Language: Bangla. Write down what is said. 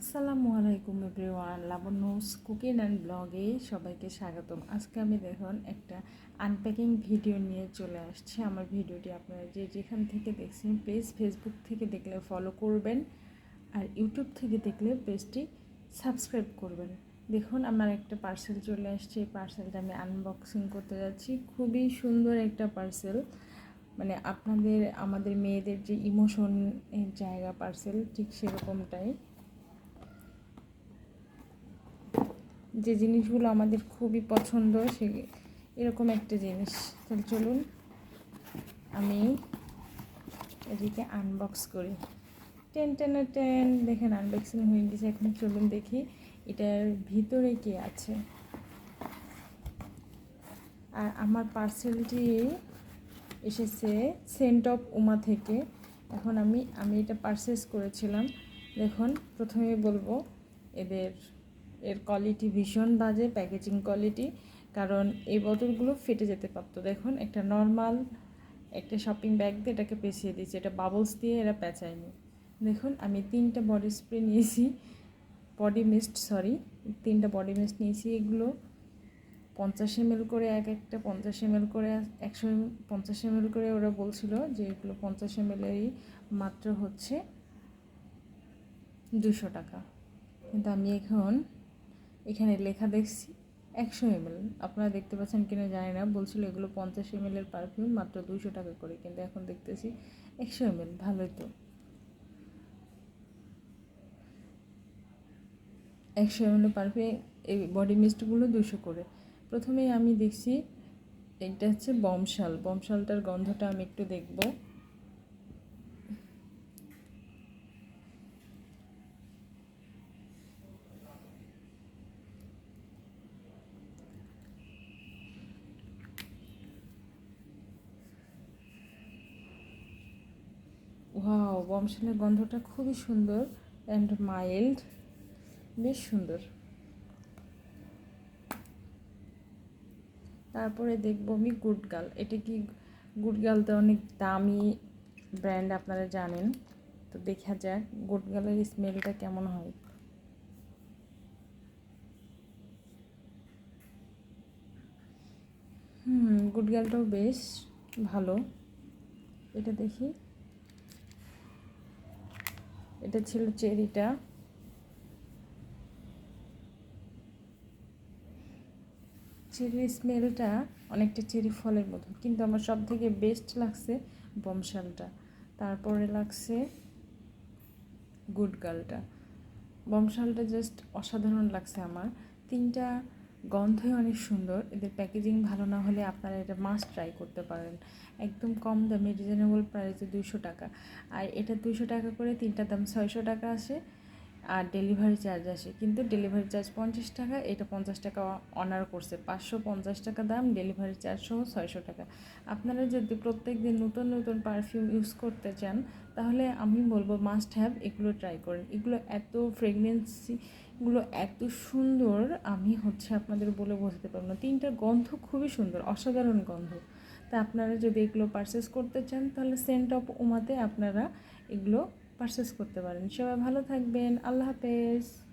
আসসালামু আলাইকুম এভরিওয়ান লাবণ্যস কুকিং অ্যান্ড ব্লগে সবাইকে স্বাগতম। আজকে আমি দেখুন একটা আনপ্যাকিং ভিডিও নিয়ে চলে আসছি। আমার ভিডিওটি আপনারা যে যেখান থেকে দেখছেন প্লিজ ফেসবুক থেকে দেখলে ফলো করবেন আর ইউটিউব থেকে দেখলে পেজটি সাবস্ক্রাইব করবেন। দেখুন, আমার একটা পার্সেল চলে আসছে। এই পার্সেলটা আমি আনবক্সিং করতে যাচ্ছি। খুবই সুন্দর একটা পার্সেল মানে আপনাদের, আমাদের মেয়েদের যে ইমোশনের জায়গা পার্সেল ঠিক সেরকমটাই। যে জিনিসগুলো আমাদের খুবই পছন্দ, সে এরকম একটা জিনিস। তাহলে চলুন, আমি এদিকে আনবক্স করি। টেন টেন টেন, দেখেন আনবক্সিং হয়ে গেছে, এখন চলুন দেখি এটার ভিতরে কি আছে। আর আমার পার্সেলটি এসেছে সেন্ট অফ উমা থেকে। এখন আমি আমি এটা পারচেস করেছিলাম। দেখুন প্রথমে বলব, এদের এর কোয়ালিটি ভীষণ বাজে প্যাকেজিং কোয়ালিটি কারণ এই বোতলগুলো ফেটে যেতে পারতো। দেখুন, একটা নর্মাল একটা শপিং ব্যাগ দিয়ে এটাকে পেঁচিয়ে দিয়েছে। এটা বাবলস দিয়ে এরা পেঁচায়নি। দেখুন, আমি তিনটা বডি স্প্রে নিয়েছি বডি মিস্ট সরি তিনটা বডি মিস্ট নিয়েছি, এগুলো পঞ্চাশ এম করে এক একটা, পঞ্চাশ এম করে একশো পঞ্চাশ এম করে ওরা বলছিল যে এগুলো পঞ্চাশ এম এলেরই মাত্র হচ্ছে দুশো টাকা। কিন্তু আমি এখন এখানে লেখা দেখছি একশো এমএল। আপনারা দেখতে পাচ্ছেন কিনা জানি না। বলছিল এগুলো পঞ্চাশ এমএলের পারফিউম মাত্র দুশো টাকা করে। কিন্তু এখন দেখতেছি একশো এমএল। ভালোই তো। একশো এমএল পারফিউম এই বডি মিস্টগুলো দুশো করে। প্রথমেই আমি দেখছি এটা হচ্ছে বমশাল। বমশালটার গন্ধটা আমি একটু দেখব। ওয়াও বমশালের গন্ধটা খুবই সুন্দর অ্যান্ড মাইল্ড বেশ সুন্দর। তারপরে দেখব আমি গুডগাল এটা কি গুড গার্লতে অনেক দামি ব্র্যান্ড আপনারা জানেন, তো দেখা যাক গুডগালের স্মেলটা কেমন হয়। হুম গুডগালটাও বেশ ভালো। এটা দেখি। এটা ছিল চেরিটা। চেরির স্মেলটা অনেকটা চেরি ফলের মতো কিন্তু আমার সব থেকে বেস্ট লাগছে বমশালটা তারপরে লাগছে গুড গার্লটা বমশালটা জাস্ট অসাধারণ লাগছে আমার। তিনটা গন্ধই অনেক সুন্দর। এদের প্যাকেজিং ভালো না হলে আপনারা এটা মাস্ট ট্রাই করতে পারেন। একদম কম দামে রিজনেবল প্রাইসে দুইশো টাকা। আর এটা দুইশো টাকা করে তিনটা দাম ছয়শো টাকা আসে। আর ডেলিভারি চার্জ আসে। কিন্তু ডেলিভারি চার্জ পঞ্চাশ টাকা, এটা পঞ্চাশ টাকা অনার করছে। পাঁচশো পঞ্চাশ টাকা দাম ডেলিভারি চার্জ সহ ছয়শো টাকা। আপনারা যদি প্রত্যেক দিন নতুন নতুন পারফিউম ইউজ করতে চান, তাহলে আমি বলব মাস্ট হ্যাভ এগুলো ট্রাই করেন। এগুলো এত ফ্রেগনেন্সি গুলো এত সুন্দর, আমি হচ্ছে আপনাদের বলে বোঝাতে পারব না। তিনটার গন্ধ খুবই সুন্দর, অসাধারণ গন্ধ। তা আপনারা যদি এগুলো পারচেস করতে চান, তাহলে সেন্ট অফ উমাতে আপনারা এগুলো পারচেস করতে পারেন। সবাই ভালো থাকবেন। আল্লাহ হাফেজ।